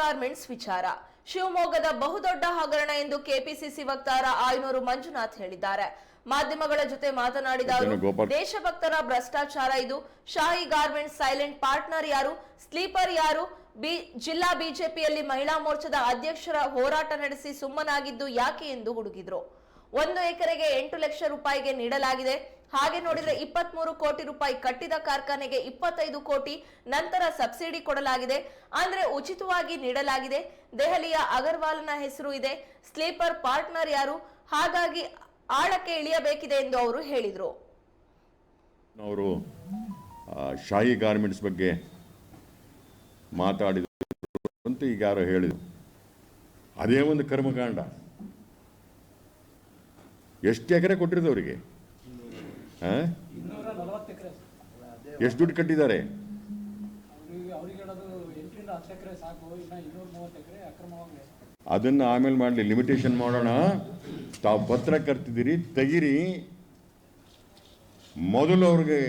Garments ವಿಚಾರ. ಶಿವಮೊಗ್ಗದ ಬಹುದೊಡ್ಡ ಹಗರಣ ಎಂದು ಕೆಪಿಸಿಸಿ ವಕ್ತಾರ ಆಯನೂರು ಮಂಜುನಾಥ್ ಹೇಳಿದ್ದಾರೆ. ಮಾಧ್ಯಮಗಳ ಜೊತೆ ಮಾತನಾಡಿದ ಅವರು ದೇಶಭಕ್ತರ ಭ್ರಷ್ಟಾಚಾರ ಇದು. ಶಾಹಿ ಗಾರ್ಮೆಂಟ್ಸ್ ಸೈಲೆಂಟ್ ಪಾರ್ಟ್ನರ್ ಯಾರು? ಸ್ಲೀಪರ್ ಯಾರು? ಬಿ ಜಿಲ್ಲಾ ಬಿಜೆಪಿಯಲ್ಲಿ ಮಹಿಳಾ ಮೋರ್ಚಾದ ಅಧ್ಯಕ್ಷರ ಹೋರಾಟ ನಡೆಸಿ ಸುಮ್ಮನಾಗಿದ್ದು ಯಾಕೆ ಎಂದು ಹುಡುಗಿದ್ರು. ಒಂದು ಎಕರೆಗೆ ಎಂಟು ಲಕ್ಷ ರೂಪಾಯಿಗೆ ನೀಡಲಾಗಿದೆ. ಹಾಗೆ ನೋಡಿದ್ರೆ ಇಪ್ಪತ್ಮೂರು ಕೋಟಿ ರೂಪಾಯಿ ಕಟ್ಟಿದ ಕಾರ್ಖಾನೆಗೆ ಇಪ್ಪತ್ತೈದು ಕೋಟಿ ನಂತರ ಸಬ್ಸಿಡಿ ಕೊಡಲಾಗಿದೆ. ಅಂದ್ರೆ ಉಚಿತವಾಗಿ ನೀಡಲಾಗಿದೆ. ದೆಹಲಿಯ ಅಗರ್ವಾಲ್ನ ಹೆಸರು ಇದೆ. ಸ್ಲೀಪರ್ ಪಾರ್ಟ್ನರ್ ಯಾರು? ಹಾಗಾಗಿ ಆಳಕ್ಕೆ ಇಳಿಯಬೇಕಿದೆ ಎಂದು ಅವರು ಹೇಳಿದರು. ಅವರು ಶಾಹಿ ಗಾರ್ಮೆಂಟ್ಸ್ ಬಗ್ಗೆ ಮಾತಾಡಿದರು ಅಂತ ಈಗ ಯಾರು ಹೇಳಿದರು. ಅದೇ ಒಂದು ಕರ್ಮಕಾಂಡ. ಎಷ್ಟು ಎಕರೆ ಕೊಟ್ಟಿರೋದು ಅವರಿಗೆ? ಎಷ್ಟು ದುಡ್ಡು ಕಟ್ಟಿದ್ದಾರೆ? ಅದನ್ನ ಆಮೇಲೆ ಮಾಡಲಿ ಲಿಮಿಟೇಷನ್ ಮಾಡೋಣ. ತಾವು ಪತ್ರ ಕರ್ತಿದ್ದೀರಿ ತೆಗಿರಿ. ಮೊದಲು ಅವ್ರಿಗೆ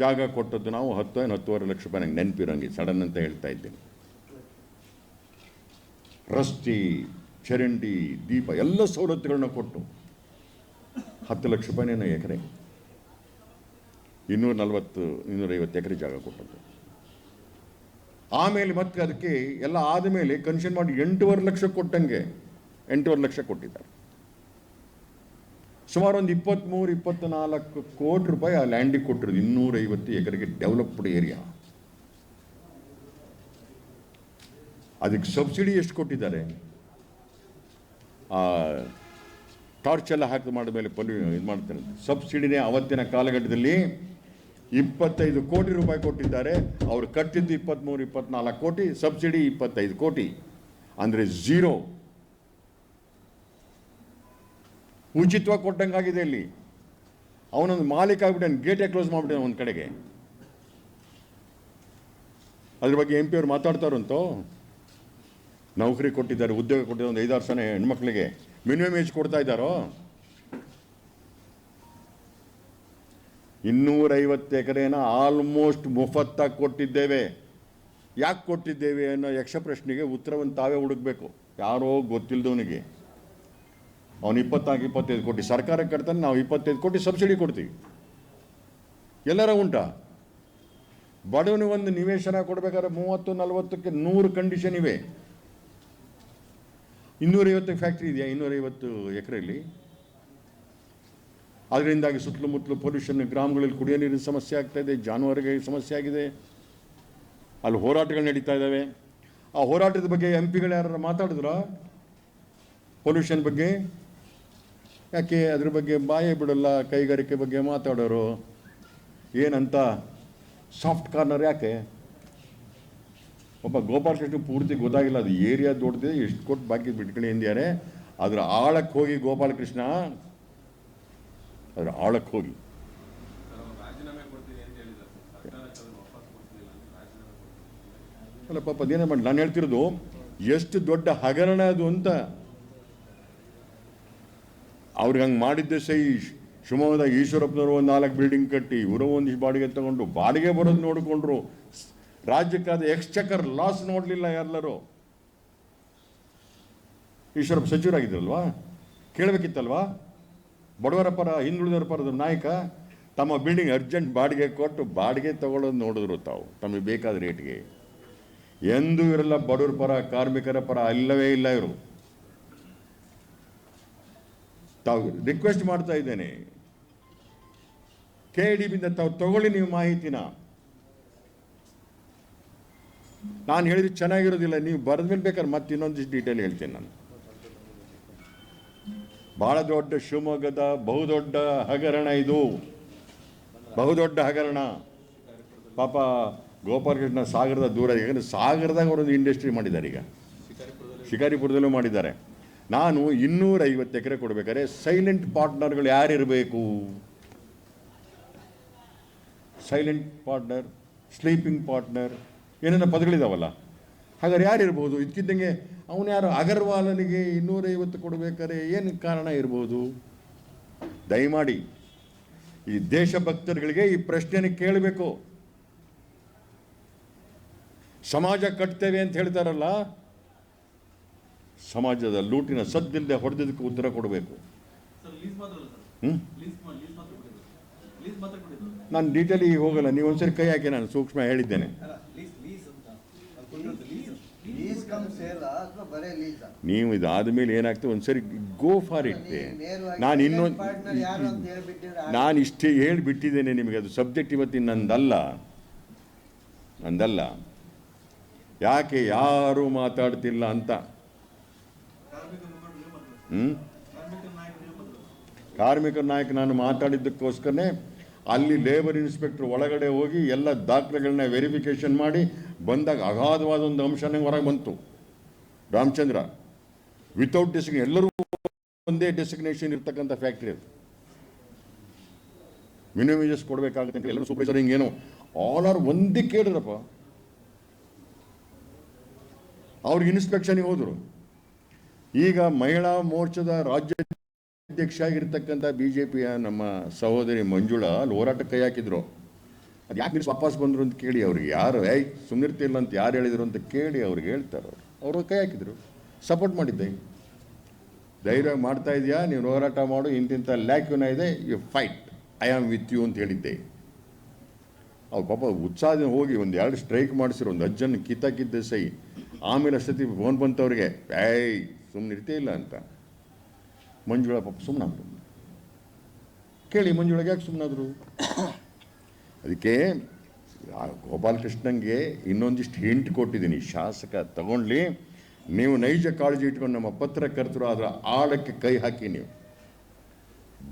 ಜಾಗ ಕೊಟ್ಟದ್ದು ನಾವು ಹತ್ತು ಏನು ಹತ್ತುವರೆ ಲಕ್ಷ ರೂಪಾಯಿ ನಂಗೆ ನೆನಪಿರೋಂಗೆ ಸಡನ್ ಅಂತ ಹೇಳ್ತಾ ಇದ್ದೇನೆ. ರಸ್ತೆ ಚರಂಡಿ ದೀಪ ಎಲ್ಲ ಸವಲತ್ತುಗಳನ್ನ ಕೊಟ್ಟು ಹತ್ತು ಲಕ್ಷ ರೂಪಾಯಿನೇನೋ ಎಕರೆ. ಇನ್ನೂರ ನಲವತ್ತು ಇನ್ನೂರೈವತ್ತು ಎಕರೆ ಜಾಗ ಕೊಟ್ಟದ್ದು. ಆಮೇಲೆ ಮತ್ತೆ ಅದಕ್ಕೆ ಎಲ್ಲ ಆದಮೇಲೆ ಕನ್ಷನ್ ಮಾಡಿ ಎಂಟೂವರೆ ಲಕ್ಷ ಕೊಟ್ಟಂಗೆ, ಎಂಟೂವರೆ ಲಕ್ಷ ಕೊಟ್ಟಿದ್ದಾರೆ. ಸುಮಾರು ಒಂದು ಇಪ್ಪತ್ತ್ಮೂರು ಇಪ್ಪತ್ತ್ನಾಲ್ಕು ಕೋಟಿ ರೂಪಾಯಿ ಆ ಲ್ಯಾಂಡಿಗೆ ಕೊಟ್ಟಿರೋದು, ಇನ್ನೂರೈವತ್ತು ಎಕರೆಗೆ ಡೆವಲಪ್ಡ್ ಏರಿಯಾ ಅದಕ್ಕೆ ಸಬ್ಸಿಡಿ ಎಷ್ಟು ಕೊಟ್ಟಿದ್ದಾರೆ? ಟಾರ್ಚ್ ಎಲ್ಲ ಹಾಕಿ ಮಾಡಿದ್ಮೇಲೆ ಪಲ್ಯೂ ಇದು ಮಾಡ್ತಾರೆ. ಸಬ್ಸಿಡಿನೇ ಅವತ್ತಿನ ಕಾಲಘಟ್ಟದಲ್ಲಿ ಇಪ್ಪತ್ತೈದು ಕೋಟಿ ರೂಪಾಯಿ ಕೊಟ್ಟಿದ್ದಾರೆ. ಅವ್ರು ಕಟ್ಟಿದ್ದು ಇಪ್ಪತ್ತ್ಮೂರು ಇಪ್ಪತ್ನಾಲ್ಕು ಕೋಟಿ, ಸಬ್ಸಿಡಿ ಇಪ್ಪತ್ತೈದು ಕೋಟಿ. ಅಂದರೆ ಝೀರೋ. ಉಚಿತವಾಗಿ ಕೊಟ್ಟಂಗಾಗಿದೆ ಇಲ್ಲಿ. ಅವನೊಂದು ಮಾಲೀಕ ಆಗ್ಬಿಟ್ಟು ಗೇಟೇ ಕ್ಲೋಸ್ ಮಾಡಿಬಿಟ್ಟೆ ಒಂದು ಕಡೆಗೆ. ಅದ್ರ ಬಗ್ಗೆ ಎಂ ಪಿ ಅವ್ರು ಮಾತಾಡ್ತಾರಂತೋ? ನೌಕರಿ ಕೊಟ್ಟಿದ್ದಾರೆ, ಉದ್ಯೋಗ ಕೊಟ್ಟಿದ್ದಾರೆ, ಒಂದು ಐದಾರು ಸಲ ಹೆಣ್ಮಕ್ಳಿಗೆ. ಮಿನಿಮಮ್ ಏಜ್ ಕೊಡ್ತಾ ಇದ್ದಾರೋ? ಇನ್ನೂರೈವತ್ತು ಎಕರೆನ ಆಲ್ಮೋಸ್ಟ್ ಮುಫತ್ತಾಗಿ ಕೊಟ್ಟಿದ್ದೇವೆ. ಯಾಕೆ ಕೊಟ್ಟಿದ್ದೇವೆ ಅನ್ನೋ ಯಕ್ಷ ಪ್ರಶ್ನೆಗೆ ಉತ್ತರವನ್ನು ತಾವೇ ಹುಡುಕ್ಬೇಕು. ಯಾರೋ ಗೊತ್ತಿಲ್ಲದವನಿಗೆ ಅವನು ಇಪ್ಪತ್ನಾಲ್ಕು, ಇಪ್ಪತ್ತೈದು ಕೋಟಿ. ಸರ್ಕಾರಕ್ಕೆ ಕಟ್ತಾನೆ, ನಾವು ಇಪ್ಪತ್ತೈದು ಕೋಟಿ ಸಬ್ಸಿಡಿ ಕೊಡ್ತೀವಿ. ಎಲ್ಲರ ಉಂಟಾ? ಬಡವನು ಒಂದು ನಿವೇಶನ ಕೊಡಬೇಕಾದ್ರೆ ಮೂವತ್ತು, ನಲವತ್ತಕ್ಕೆ ನೂರು ಕಂಡೀಷನ್ ಇವೆ. ಇನ್ನೂರೈವತ್ತು ಫ್ಯಾಕ್ಟ್ರಿ ಇದೆಯಾ? ಇನ್ನೂರೈವತ್ತು ಎಕರೆಯಲ್ಲಿ? ಅದರಿಂದಾಗಿ ಸುತ್ತಲೂ ಪೊಲ್ಯೂಷನ್ ಗ್ರಾಮಗಳಲ್ಲಿ ಕುಡಿಯೋ ನೀರಿನ ಸಮಸ್ಯೆ ಆಗ್ತಾಯಿದೆ ಜಾನುವಾರುಗಳಿಗೆ ಸಮಸ್ಯೆ ಆಗಿದೆ. ಅಲ್ಲಿ ಹೋರಾಟಗಳು ನಡೀತಾ ಇದ್ದಾವೆ. ಆ ಹೋರಾಟದ ಬಗ್ಗೆ ಎಂ ಪಿಗಳು ಯಾರು ಮಾತಾಡಿದ್ರ? ಪೊಲ್ಯೂಷನ್ ಬಗ್ಗೆ? ಯಾಕೆ ಅದ್ರ ಬಗ್ಗೆ ಬಾಯೇ ಬಿಡಲ್ಲ, ಕೈಗಾರಿಕೆ ಬಗ್ಗೆ ಮಾತಾಡೋರು? ಏನಂತ? ಸಾಫ್ಟ್ ಕಾರ್ನರ್ ಯಾಕೆ? ಒಬ್ಬ ಗೋಪಾಲಕೃಷ್ಣ ಪೂರ್ತಿ ಗೊತ್ತಾಗಿಲ್ಲ, ಅದು ಏರಿಯಾ ದೊಡ್ಡದೆ ಎಷ್ಟು ಕೊಟ್ಟು ಬಾಕಿ ಬಿಟ್ಕೊಳ್ಳಿ ಎಂದಿದ್ದಾರೆ ಅದ್ರ ಆಳಕ್ಕೆ ಹೋಗಿ ಗೋಪಾಲಕೃಷ್ಣ ಅದ್ರ ಆಳಕ್ಕೆ ಹೋಗಿ. ಅಲ್ಲ ಪಾಪ ಅದೇನೇ ಮಾಡಿ, ನಾನು ಹೇಳ್ತಿರೋದು ಎಷ್ಟು ದೊಡ್ಡ ಹಗರಣ ಅದು ಅಂತ. ಅವ್ರಿಗೆ ಹಂಗೆ ಮಾಡಿದ್ದೆ ಸೈ ಶಿವಮೊಗ್ಗದ ಈಶ್ವರಪ್ಪನವರು ಒಂದು ನಾಲ್ಕು ಬಿಲ್ಡಿಂಗ್ ಕಟ್ಟಿ, ಇವರು ಒಂದಿಷ್ಟು ಬಾಡಿಗೆ ತಗೊಂಡು ಬಾಡಿಗೆ ಬರೋದು ನೋಡಿಕೊಂಡ್ರು. ರಾಜ್ಯಕ್ಕಾದ ಎಕ್ಸ್ಚಕರ್ ಲಾಸ್ ನೋಡಲಿಲ್ಲ ಎಲ್ಲರೂ ಈಶ್ವರಪ್ಪ ಸಚಿವರಾಗಿದ್ರಲ್ವಾ? ಕೇಳಬೇಕಿತ್ತಲ್ವಾ? ಬಡವರ ಪರ, ಹಿಂದುಳಿದವರ ಪರದ ನಾಯಕ ತಮ್ಮ ಬಿಲ್ಡಿಂಗ್ ಅರ್ಜೆಂಟ್ ಬಾಡಿಗೆ ಕೊಟ್ಟು ಬಾಡಿಗೆ ತಗೊಳ್ಳೋದು ನೋಡಿದ್ರು ತಾವು. ತಮಗೆ ಬೇಕಾದ ರೇಟ್ಗೆ ಎಂದೂ ಇರಲ್ಲ, ಬಡವರ ಪರ, ಕಾರ್ಮಿಕರ ಪರ, ಅಲ್ಲವೇ ಇಲ್ಲ ಇವರು. ತಾವು ರಿಕ್ವೆಸ್ಟ್ ಮಾಡ್ತಾ ಇದ್ದೇನೆ. ಕೆ ಡಿ ಬಿಂದ ತಾವು ತಗೊಳ್ಳಿ ನೀವು ಮಾಹಿತಿನ. ನಾನು ಹೇಳಿದ್ರೆ ಚೆನ್ನಾಗಿರೋದಿಲ್ಲ, ನೀವು ಬರೆದ ಮೇಲೆ ಬೇಕಾದ್ರೆ ಮತ್ತೆ ಇನ್ನೊಂದಿಷ್ಟು ಡೀಟೇಲ್ ಹೇಳ್ತೀನಿ ನಾನು. ಬಹಳ ದೊಡ್ಡ ಶಿವಮೊಗ್ಗದ ಬಹುದೊಡ್ಡ ಹಗರಣ ಇದು. ಬಹುದೊಡ್ಡ ಹಗರಣ. ಪಾಪ ಗೋಪಾಲಕೃಷ್ಣ ಸಾಗರದ ದೂರ, ಯಾಕಂದರೆ ಸಾಗರದಾಗ ಅವರೊಂದು ಇಂಡಸ್ಟ್ರಿ ಮಾಡಿದ್ದಾರೆ ಈಗ. ಶಿಕಾರಿಪುರದಲ್ಲೂ ಮಾಡಿದ್ದಾರೆ. ನಾನು ಇನ್ನೂರೈವತ್ತು ಎಕರೆ ಕೊಡಬೇಕಾದ್ರೆ ಸೈಲೆಂಟ್ ಪಾರ್ಟ್ನರ್ಗಳು ಯಾರಿರಬೇಕು? ಸೈಲೆಂಟ್ ಪಾರ್ಟ್ನರ್ ಸ್ಲೀಪಿಂಗ್ ಪಾರ್ಟ್ನರ್ ಏನೇನೋ ಪದಗಳಿದಾವಲ್ಲ? ಹಾಗಾದ್ರೆ ಯಾರಿರ್ಬೋದು? ಇದ್ಕಿದ್ದಂಗೆ ಅವನು ಯಾರು? ಅಗರ್ವಾಲನಿಗೆ ಇನ್ನೂರೈವತ್ತು ಕೊಡಬೇಕಾದ್ರೆ ಏನು ಕಾರಣ ಇರ್ಬೋದು? ದಯಮಾಡಿ ಈ ದೇಶಭಕ್ತರುಗಳಿಗೆ ಈ ಪ್ರಶ್ನೆಯನ್ನು ಕೇಳಬೇಕು. ಸಮಾಜ ಕಟ್ತೇವೆ ಅಂತ ಹೇಳ್ತಾರಲ್ಲ ಸಮಾಜದ ಲೂಟಿನ ಸದ್ದಿಲ್ಲದೆ ಹೊಡೆದಕ್ಕೆ ಉತ್ತರ ಕೊಡಬೇಕು. ನಾನು ಡೀಟೇಲಿಗೆ ಹೋಗಲ್ಲ ನೀವು ಒಂದ್ಸರಿ ಕೈ ಹಾಕಿ ನಾನು ಸೂಕ್ಷ್ಮ ಹೇಳಿದ್ದೇನೆ ಅಲ್ಲ ಲೀಸ್ ಲೀಸ್ ಅಂತ ಅದು ಕೊಟ್ಟಿರೋದು ಲೀಸ್ ಲೀಸ್ ಕಮ್ ಸೇಲ ಅಥವಾ ಬರೇ ಲೀಸ್ ನೀವು ಇದಾದ ಮೇಲೆ ಏನಾಗ್ತದೆ? ಒಂದ್ಸರಿ ಗೋ ಫಾರ್ ಇಟ್ ನಾನು ಇನ್ನೊಂದು ನಾನು ಇಷ್ಟೇ ಹೇಳಿಬಿಟ್ಟಿದ್ದೇನೆ ನಿಮಗೆ. ಅದು ಸಬ್ಜೆಕ್ಟ್ ಇವತ್ತಿನ ನಂದಲ್ಲ. ನಂದಲ್ಲ. ಯಾಕೆ ಯಾರೂ ಮಾತಾಡ್ತಿಲ್ಲ ಅಂತ? ಹ್ಞೂ ಕಾರ್ಮಿಕರ ನಾಯಕ ನಾನು ಮಾತಾಡಿದ್ದಕ್ಕೋಸ್ಕರನೇ ಅಲ್ಲಿ ಲೇಬರ್ ಇನ್ಸ್ಪೆಕ್ಟರ್ ಒಳಗಡೆ ಹೋಗಿ ಎಲ್ಲ ದಾಖಲೆಗಳನ್ನ ವೆರಿಫಿಕೇಷನ್ ಮಾಡಿ ಬಂದಾಗ ಅಗಾಧವಾದ ಒಂದು ಅಂಶ ನಂಗೆ ಹೊರಗೆ ಬಂತು. ರಾಮಚಂದ್ರ ವಿತೌಟ್ ಡೆಸಿಗ್ನೇ ಎಲ್ಲರೂ ಒಂದೇ ಡೆಸಿಗ್ನೇಷನ್ ಇರ್ತಕ್ಕಂಥ ಫ್ಯಾಕ್ಟ್ರಿ ಅದು. ಮಿನಿಮಮ್ ಕೊಡಬೇಕಾಗುತ್ತೆ ಅಂತ ಎಲ್ಲರೂ ಸೂಪರ್ವೈಸರ್ ಹಿಂಗೇನು ಆಲ್ ಆರ್ ಒಂದೇ ಕೇಳಿದ್ರಪ್ಪ. ಅವ್ರಿಗೆ ಇನ್ಸ್ಪೆಕ್ಷನ್ಗೆ ಹೋದರು. ಈಗ ಮಹಿಳಾ ಮೋರ್ಚಾದ ರಾಜ್ಯಾಧ್ಯಕ್ಷ ಆಗಿರ್ತಕ್ಕಂಥ ಬಿ ಜೆ ಪಿಯ ನಮ್ಮ ಸಹೋದರಿ ಮಂಜುಳಾ ಅಲ್ಲಿ ಹೋರಾಟಕ್ಕೆ ಕೈ ಹಾಕಿದ್ರು. ಅದು ಯಾಕೆ ನಿಲ್ಸಿ ವಾಪಸ್ ಬಂದರು ಅಂತ ಕೇಳಿ ಅವ್ರಿಗೆ ಯಾರು? ಏಯ್ ಸುಮ್ಮನಿರ್ತಿಲ್ಲ ಅಂತ ಯಾರು ಹೇಳಿದರು ಅಂತ ಕೇಳಿ ಅವ್ರಿಗೆ ಹೇಳ್ತಾರೆ ಅವರು. ಅವರು ಕೈ ಹಾಕಿದ್ರು. ಸಪೋರ್ಟ್ ಮಾಡಿದ್ದೆ. ಧೈರ್ಯ ಮಾಡ್ತಾ ಇದೆಯಾ? ನೀವು ಹೋರಾಟ ಮಾಡು. ಇಂತಿಂಥ ಲ್ಯಾಕ್ಯೂನ ಇದೆ. You fight I am with you ಅಂತ ಹೇಳಿದ್ದೆ. ಅವ್ರು ಪಾಪ ಉತ್ಸಾಹದಿಂದ ಹೋಗಿ ಒಂದು ಎರಡು ಸ್ಟ್ರೈಕ್ ಮಾಡಿಸಿರೋ. ಒಂದು ಅಜ್ಜನ ಕಿತ್ತಾಕಿದ್ದೆ ಸೈ. ಆಮೇಲೆ ಅಷ್ಟೊತ್ತಿ ಫೋನ್ ಬಂತವ್ರಿಗೆ. ಏಯ್ ಸುಮ್ಮನೆ ಇರ್ತೇ ಇಲ್ಲ ಅಂತ. ಮಂಜುಳ ಪಾಪ ಸುಮ್ಮನಾದ್ರು ಕೇಳಿ ಮಂಜುಳಗೆ ಯಾಕೆ ಸುಮ್ಮನಾದ್ರು ಅದಕ್ಕೆ ಗೋಪಾಲಕೃಷ್ಣಂಗೆ ಇನ್ನೊಂದಿಷ್ಟು ಹಿಂಟ್ ಕೊಟ್ಟಿದ್ದೀನಿ. ಶಾಸಕ, ತಗೊಂಡ್ಲಿ. ನೀವು ನೈಜ ಕಾಳಜಿ ಇಟ್ಕೊಂಡು ನಮ್ಮ ಪತ್ರಕರ್ತರು ಅದರ ಆಳಕ್ಕೆ ಕೈ ಹಾಕಿ ನೀವು.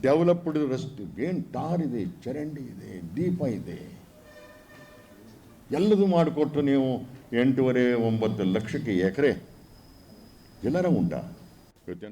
ಡೆವಲಪ್ಡ್ ರಸ್ತೆ, ಏನು ಟಾರ್ ಇದೆ, ಚರಂಡಿ ಇದೆ, ದೀಪ ಇದೆ. ಎಲ್ಲದೂ ಮಾಡಿಕೊಟ್ಟು ನೀವು ಎಂಟೂವರೆ ಒಂಬತ್ತು ಲಕ್ಷಕ್ಕೆ ಎಕರೆ. ಎಲ್ಲರ ಇವತ್ತೇನು